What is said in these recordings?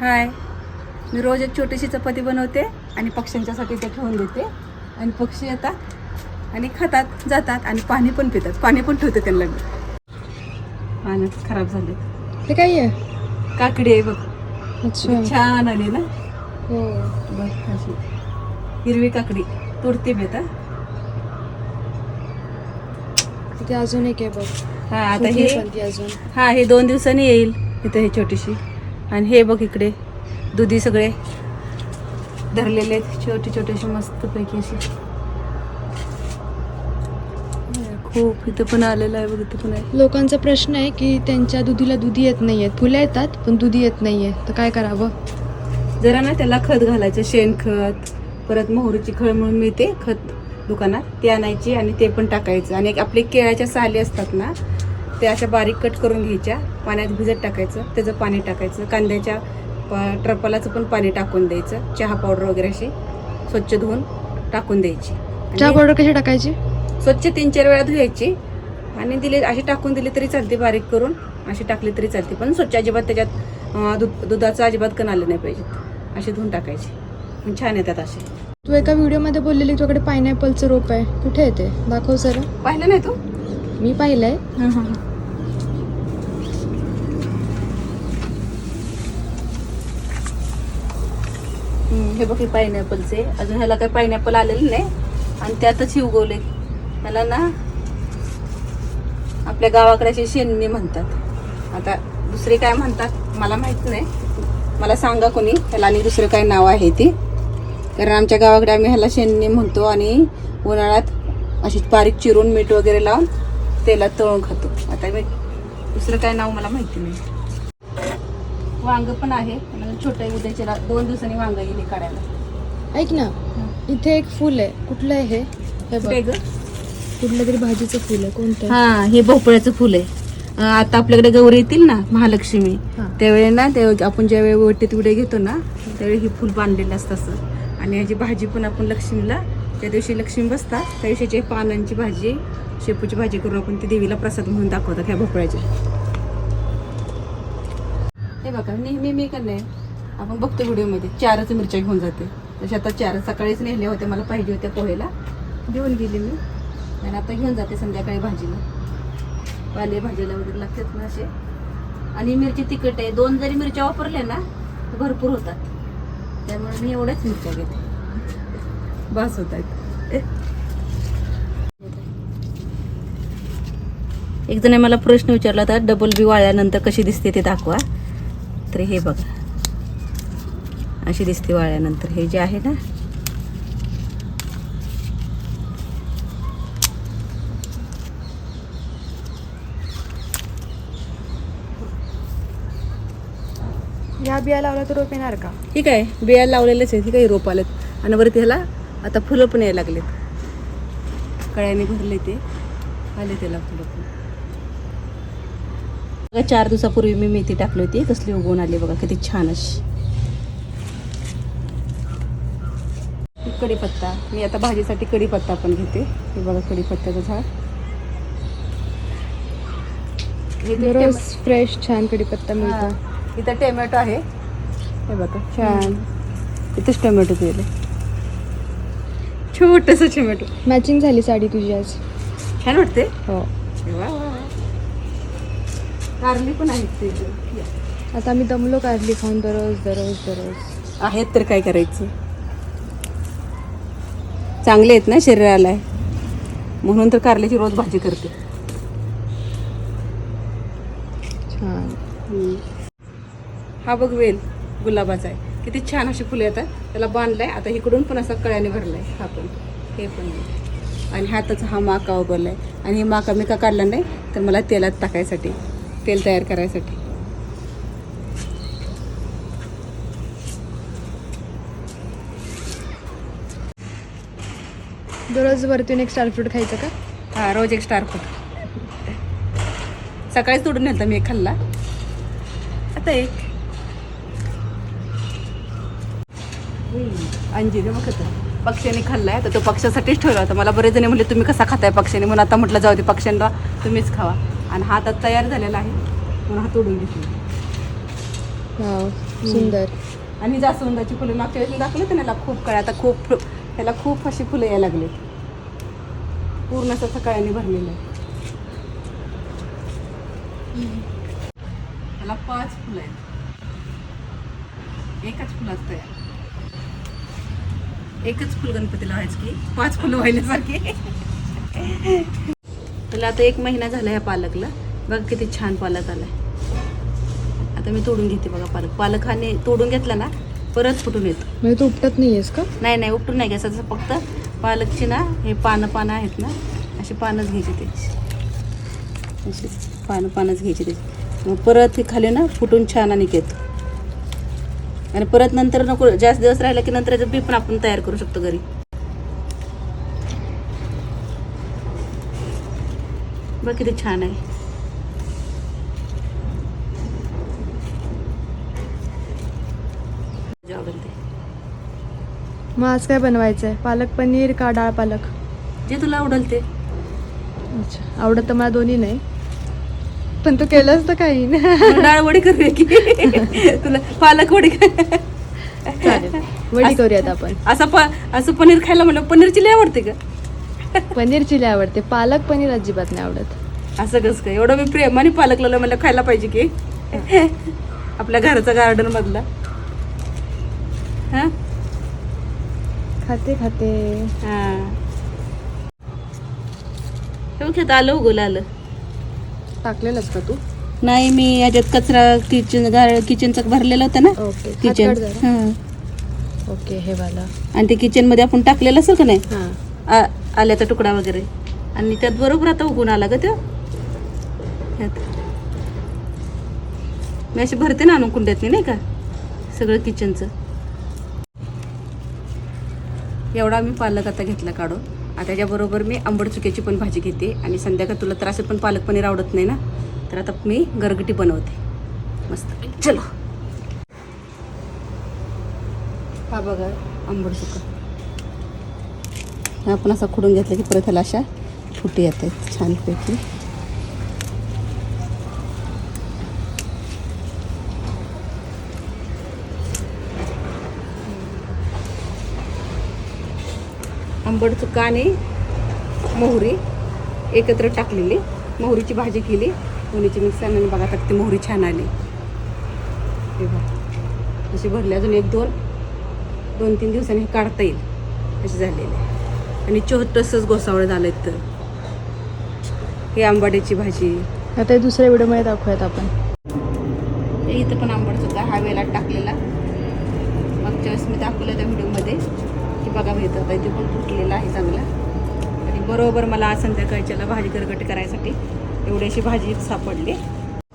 हाय. मी रोज एक छोटीशी चपाती बनवते आणि पक्ष्यांच्यासाठी ते ठेवून देते. आणि पक्षी येतात आणि खातात जातात आणि पाणी पण पितात. पाणी पण ठेवते त्यांना मी. पाणी खराब झाले ते काय आहे? काकडी आहे बघ. अच्छा. छान आली ना? हो. बघ अशी. हिरवी काकडी. तोडते मी आता तिथे अजून एक आहे बघ. हा आता हे अजून. हा हे दोन दिवसांनी येईल. इथं हे छोटीशी. आणि हे बघ इकडे दुधी सगळे धरलेले आहेत. छोटे छोटेसे मस्त पैकी असे. खूप इथं पण आलेलं आहे बघ इथं पण आहे. लोकांचा प्रश्न आहे की त्यांच्या दुधीला दुधी येत नाहीये. फुलं येतात पण दुधी येत नाहीये. तर काय करावं? जरा ना त्याला खत घालायचं शेणखत परत मोहरीची खळ म्हणून मिळते खत दुकानात. ते आणायची आणि ते पण टाकायचं. आणि एक आपले केळ्याच्या साली असतात ना त्या अशा बारीक कट करून घ्यायच्या. पाण्यात भिजत टाकायचं. त्याचं पाणी टाकायचं. कांद्याच्या प- ट्रपालाचं पण पाणी टाकून द्यायचं. चहा पावडर वगैरे अशी स्वच्छ धुवून टाकून द्यायची. चहा पावडर कशी टाकायची? स्वच्छ तीन चार वेळा धुवायची. आणि दिले अशी टाकून दिली तरी चालते बारीक करून. अशी टाकली तरी चालते. पण स्वच्छ अजिबात त्याच्यात दूध दुधाचं अजिबात कण आले नाही पाहिजेत असे धुवून टाकायचे. पण छान येतात असे. तू एका व्हिडिओमध्ये बोललेली तुझ्याकडे पायनॅपलचं रोप आहे. कुठे आहे ते? दाखव जरा. पाहिलं नाही तू? मी पाहिलंय. हे बघ हे पायनॅपलचे अजून ह्याला काही पायनॅपल आलेलं नाही. आणि त्यातच हे उगवले ह्याला ना आपल्या गावाकडे असे शेणणी म्हणतात. आता दुसरे काय म्हणतात मला माहीत नाही. मला सांगा कोणी. ह्याला आणि दुसरं काय नाव आहे ती. कारण आमच्या गावाकडे आम्ही ह्याला शेणणी म्हणतो आणि उन्हाळ्यात अशी बारीक चिरून मीठ वगैरे लावून तेलात तळून खातो. आता मी दुसरं काय नाव मला माहिती नाही. वांग पण आहे छोटं उद्याच्या दोन दिवसांनी वांग येईल काढायला ऐक ना इथे एक फुल आहे. कुठलं आहे हे? हे कुठलं तरी भाजीचं फुल आहे. कोणतं? हा हे भोपळ्याचं फुल आहे. आता आपल्याकडे गौरी येतील ना महालक्ष्मी. त्यावेळी ना ते आपण ज्यावेळी ओटीत उडे घेतो ना त्यावेळी ही फुल बांधलेलं असतं असं. आणि याची भाजी पण आपण लक्ष्मीला त्या दिवशी लक्ष्मी बसतात. त्या दिवशीची पानांची भाजी शेपूची भाजी करून आपण ती देवीला प्रसाद म्हणून दाखवतात ह्या भोपळ्याचे. हे बघा नेहमी मी का नाही आपण बघतो व्हिडिओमध्ये चारच मिरच्या घेऊन जाते. तसे आता चार सकाळीच नेल्या होत्या मला पाहिजे होत्या पोहेला. घेऊन गेली मी. आणि आता घेऊन जाते संध्याकाळी भाजीला. पाले भाजीला वगैरे लागतात ना असे. आणि मिरची तिखट आहे. दोन जरी मिरच्या वापरल्या ना तर भरपूर होतात. त्यामुळे मी एवढ्याच मिरच्या घेते. बस होत आहेत. एक जण मला प्रश्न विचारला होता डबल बी वाळल्यानंतर कशी दिसते ते दाखवा. तर हे बघा. अशी दिसते वाळल्यानंतर हे जे आहे ना या बिया लावला तर रोप येणार का? ठीक आहे बिया लावलेलेच आहेत. ठीक आहे रोप आलेत? आणि वरती ह्याला आता फुलं पण यायला लागलेत. कळ्याने भरले ते. आले त्याला फुलं पण. बघा चार दिवसापूर्वी मी मेथी टाकली होती. कसली उगवून आली बघा किती छान अशी. कढीपत्ता. मी आता भाजीसाठी कढीपत्ता पण घेते. हे बघा कढीपत्त्याचं झाड. रोज फ्रेश छान कडीपत्ता मिळतो. इथं टोमॅटो आहे. हे बघा छान. इथंच टोमॅटो दिले छोटस टोमॅटो मॅचिंग झाली साडी तुझी आज. छान वाटते? हो. कारली पण आहेत ते. आता आम्ही दमलो कारली खाऊन दररोज दररोज दररोज. आहेत तर काय करायचं? चांगले आहेत ना शरीराला? म्हणून तर कारल्याची रोज भाजी करते. छान. हा बघ वेल गुलाबाचा आहे. किती छान अशी फुलं येतात. त्याला बांधलाय. आता इकडून पण असा कळ्याने भरलाय. हा पण. हे पण आणि हाताचा हा माका उगवलाय आणि हे माका मी का काढला नाही? तर मला तेलात टाकायसाठी. तेल तयार करायसाठी. दररोज वरतून एक स्टार फ्रूट खायचं का? हा रोज एक स्टार फूड सकाळीच तोडून नेलता मी एक खाल्ला. आता एक. अंजीर मग पक्ष्याने खाल्लाय तर तो पक्षासाठीच ठेवला होता मला बरेच जण म्हणले तुम्ही कसा खाताय पक्ष्याने? म्हणून आता म्हटलं जाऊ दे पक्ष्यांना तुम्हीच खावा. आणि हा आता तयार झालेला आहे. म्हणून हा तोडून घेतला. सुंदर. आणि जास्वंदाची फुलं मागच्या वेळेस दाखवलं होतं ना याला खूप काय आता खूप त्याला खूप अशी फुलं यायला लागली. पूर्ण असं सकाळ्याने भरलेलं आहे. त्याला पाच फुलं आहेत. एकच फुलं असतं एकच फुल गणपतीला व्हायचं की पाच फुलं व्हायल्यासारखी. त्याला आता एक महिना झाला ह्या पालकला. बघ किती छान पालक आलाय. आता मी तोडून घेते बघा पालक. पालक हा तोडून घेतला ना परत फुटून येतो. म्हणजे तू उपटत नाहीयेस का? नाही नाही उपटून नाही घ्यायचं. फक्त पालकची ना हे पानं पानं आहेत ना अशी पानंच घ्यायची त्याची. अशी पानं पानंच घ्यायची त्याची. मग परत हे खाली ना फुटून छान आणि येतो आणि परत नंतर नको जास्त दिवस राहिला की नंतर याचं बी पण आपण तयार करू शकतो घरी. बघ किती छान आहे. मग आज काय बनवायचं आहे पालक पनीर का डाळ पालक? जे तुला आवडेल ते. अच्छा आवडत तर मला दोन्ही नाही. पण तू केलंच तर काही. डाळ वडी करूया की? तुला पालक वडी चालेल. वडी करूयात आपण. असं प असं पनीर खायला म्हणलं पनीरची लय आवडते का? पनीर चिली आवडते. पालक पनीर अजिबात नाही आवडत. असं कसं काय? एवढं मी प्रेमाने पालक लावलं म्हणलं खायला पाहिजे की. आपल्या घराचा गार्डन मधला. हा? खाते खाते. हा आता आलं उगवलं आलं. टाकलेलंच का तू? नाही मी याच्यात कचरा किचन किचनचा भरलेला होता ना. Okay kitchen. हा. ओके हे वाला. आणि ते किचनमध्ये आपण टाकलेलं असेल का नाही? हां. आल्याचा तुकडा वगैरे. आणि त्यात बरोबर आता उगून आला का तो. मी अशी भरते ना आणून कुंड्यात नाही का? सगळं किचनचं एवढा मी पालक आता घेतला काढून. आणि त्याच्याबरोबर मी आंबट चुक्याची पण भाजी घेते आणि संध्याकाळ तुला तर असं पण पालक पनीर आवडत नाही ना? तर आता मी गरगटी बनवते. मस्त. चलो. हा बघा आंबट चुका. आपण असा खुडून घेतलं की परत ह्याला अशा फुटी येत आहेत छानपैकी. आंबट चुका आणि मोहरी एकत्र टाकलेली. मोहरीची भाजी केली. दोन्हीची मिक्स आणि बघा आता ती मोहरी छान आली. हे बघा. अशी भरली अजून एक दोन. दोन तीन दिवसांनी काढता येईल. अशी झालेली आणि चोहत्तसच घोसावळ झालं तर ही आंबाड्याची भाजी. आता दुसऱ्या व्हिडिओमध्ये दाखवूयात आपण. हे इथं पण आंबट सुद्धा हा वेळेला टाकलेला. मागच्या वेळेस मी दाखवलं त्या व्हिडिओमध्ये. की बघा भेटत आहे ते पण फुटलेला आहे चांगला. आणि बरोबर मला आज संध्याकाळच्याला भाजी गरगट करायसाठी एवढीशी भाजी सापडली.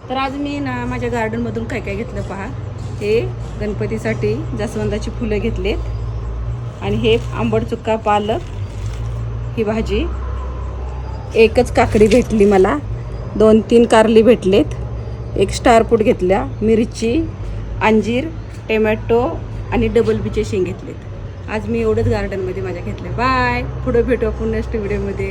तर आज मी ना माझ्या गार्डनमधून काय काय घेतलं पहा. हे गणपतीसाठी जास्वंदाची फुलं घेतलेत. आणि हे आंबट चुक्का पालक ही भाजी. एकच काकडी भेटली मला. दोन तीन कारली भेटलेत. एक स्टारपूट घेतल्या मिरची अंजीर टोमॅटो आणि डबल बीचे शेंग घेतलेत. आज मी एवढंच गार्डनमध्ये माझ्या घेतलं बाय पुढं भेटू आपण नेक्स्ट व्हिडिओमध्ये